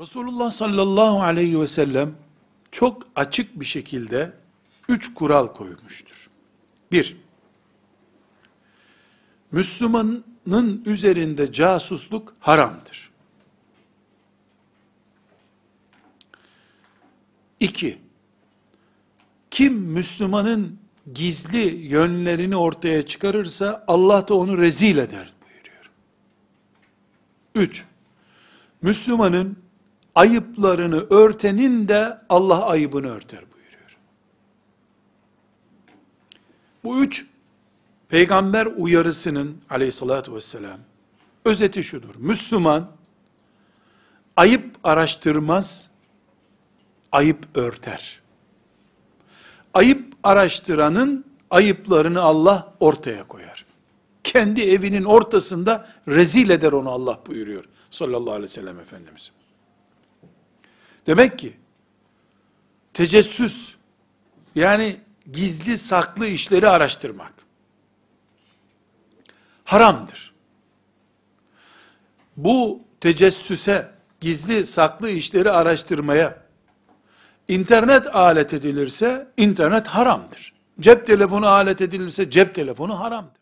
Resulullah sallallahu aleyhi ve sellem çok açık bir şekilde üç kural koymuştur. Bir, Müslümanın üzerinde casusluk haramdır. İki, kim Müslümanın gizli yönlerini ortaya çıkarırsa Allah da onu rezil eder buyuruyor. Üç, Müslümanın ayıplarını örtenin de Allah ayıbını örter buyuruyor. Bu üç peygamber uyarısının aleyhissalatü vesselam özeti şudur. Müslüman ayıp araştırmaz, ayıp örter. Ayıp araştıranın ayıplarını Allah ortaya koyar. Kendi evinin ortasında rezil eder onu Allah buyuruyor sallallahu aleyhi ve sellem Efendimiz. Demek ki tecessüs yani gizli saklı işleri araştırmak haramdır. Bu tecessüse, gizli saklı işleri araştırmaya internet alet edilirse internet haramdır. Cep telefonu alet edilirse cep telefonu haramdır.